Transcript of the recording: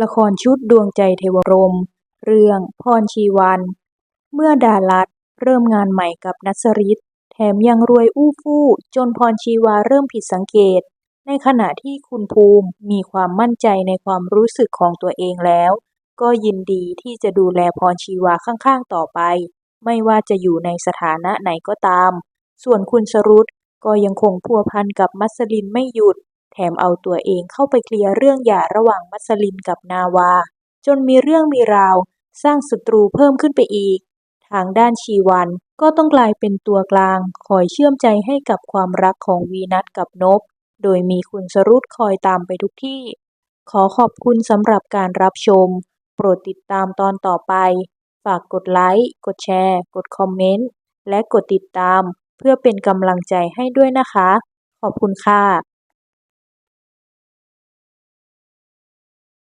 ละครชุดดวงใจเทวรม เรื่องพรชีวัน เมื่อดารัตเริ่มงานใหม่กับนัสริตแถมยังรวยอู้ฟู่จนพรชีวาเริ่มผิดสังเกต ในขณะที่คุณภูมิมีความมั่นใจในความรู้สึกของตัวเองแล้ว ก็ยินดีที่จะดูแลพรชีวาข้างๆต่อไป ไม่ว่าจะอยู่ในสถานะไหนก็ตาม ส่วนคุณสรุตก็ยังคงพัวพันกับมัสลินไม่หยุด แถมเอาตัวเองเข้าไปเคลียร์เรื่องหย่าระหว่างมัสลินกับนาวา จนมีเรื่องมีราว สร้างศัตรูเพิ่มขึ้นไปอีก ทางด้านชีวันก็ต้องกลายเป็นตัวกลาง คอยเชื่อมใจให้กับความรักของวีนัทกับนบ โดยมีคุณสรุตคอยตามไปทุกที่ ขอขอบคุณสำหรับการรับชม โปรดติดตามตอนต่อไป ฝากกดไลค์ กดแชร์ กดคอมเมนต์ และกดติดตาม เพื่อเป็นกำลังใจให้ด้วยนะคะ ขอบคุณค่ะ